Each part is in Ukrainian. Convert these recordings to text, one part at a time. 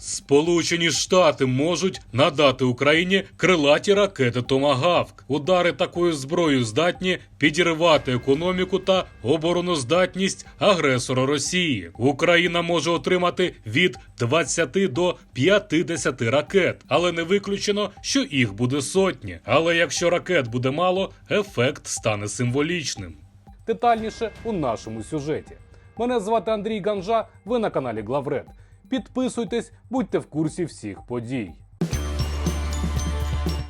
Сполучені Штати можуть надати Україні крилаті ракети Томагавк. Удари такою зброєю здатні підірвати економіку та обороноздатність агресора Росії. Україна може отримати від 20 до 50 ракет, але не виключено, що їх буде сотні. Але якщо ракет буде мало, ефект стане символічним. Детальніше у нашому сюжеті. Мене звати Андрій Ганжа. Ви на каналі Главред. Підписуйтесь, будьте в курсі всіх подій.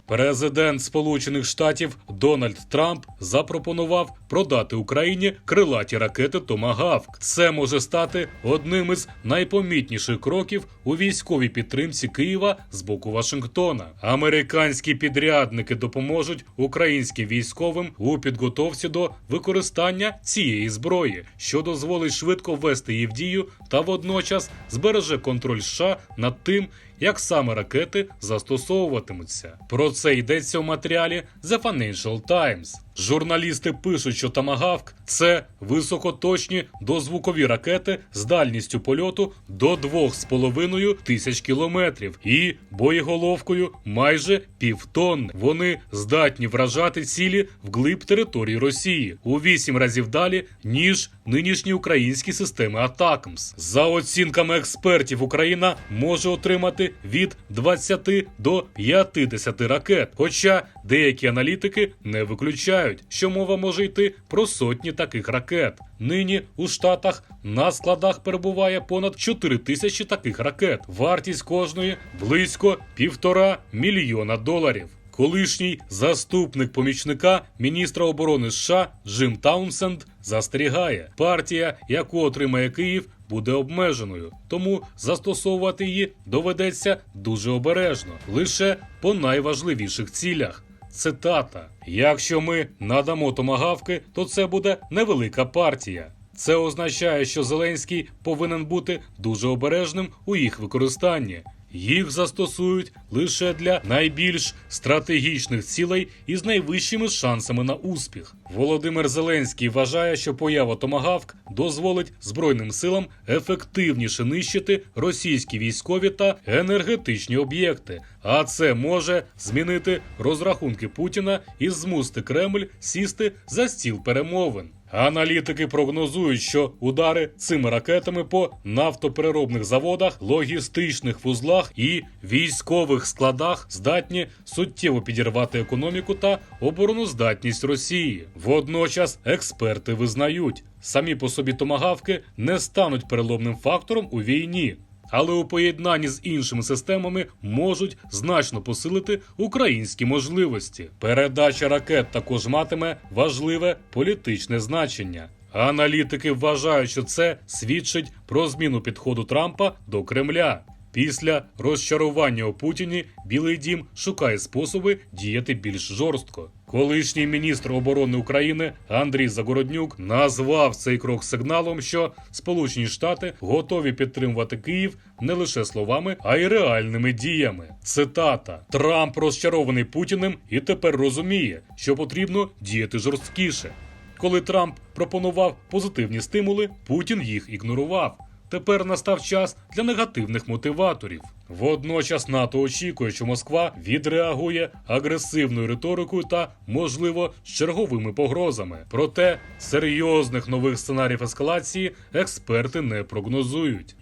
Президент Сполучених Штатів Дональд Трамп запропонував продати Україні крилаті ракети Томагавк. Це може стати одним із найпомітніших кроків у військовій підтримці Києва з боку Вашингтона. Американські підрядники допоможуть українським військовим у підготовці до використання цієї зброї, що дозволить швидко ввести її в дію та водночас збереже контроль США над тим, як саме ракети застосовуватимуться. Про це йдеться у матеріалі The Financial Times. Журналісти пишуть, що Тамагавк це високоточні дозвукові ракети з дальністю польоту до 2,5 тисяч кілометрів і боєголовкою майже півтонни. Вони здатні вражати цілі вглиб території Росії у 8 разів далі, ніж нинішні українські системи Атакмс. За оцінками експертів, Україна може отримати від 20 до 50 ракет. Хоча деякі аналітики не виключають, що мова може йти про сотні таких ракет. Нині у Штатах на складах перебуває понад 4 тисячі таких ракет. Вартість кожної близько півтора мільйона доларів. Колишній заступник помічника міністра оборони США Джим Таунсенд застерігає, партія, яку отримає Київ, буде обмеженою, тому застосовувати її доведеться дуже обережно, лише по найважливіших цілях. Цитата: Якщо ми надамо томагавки, то це буде невелика партія. Це означає, що Зеленський повинен бути дуже обережним у їх використанні. Їх застосують лише для найбільш стратегічних цілей із найвищими шансами на успіх. Володимир Зеленський вважає, що поява томагавк дозволить збройним силам ефективніше нищити російські військові та енергетичні об'єкти. А це може змінити розрахунки Путіна і змусити Кремль сісти за стіл перемовин. Аналітики прогнозують, що удари цими ракетами по нафтопереробних заводах, логістичних вузлах і військових складах здатні суттєво підірвати економіку та обороноздатність Росії. Водночас експерти визнають, самі по собі томагавки не стануть переломним фактором у війні. Але у поєднанні з іншими системами можуть значно посилити українські можливості. Передача ракет також матиме важливе політичне значення. Аналітики вважають, що це свідчить про зміну підходу Трампа до Кремля. Після розчарування у Путіні Білий Дім шукає способи діяти більш жорстко. Колишній міністр оборони України Андрій Загороднюк назвав цей крок сигналом, що Сполучені Штати готові підтримувати Київ не лише словами, а й реальними діями. Цитата: Трамп розчарований Путіним і тепер розуміє, що потрібно діяти жорсткіше. Коли Трамп пропонував позитивні стимули, Путін їх ігнорував. Тепер настав час для негативних мотиваторів. Водночас НАТО очікує, що Москва відреагує агресивною риторикою та, можливо, черговими погрозами. Проте серйозних нових сценаріїв ескалації експерти не прогнозують.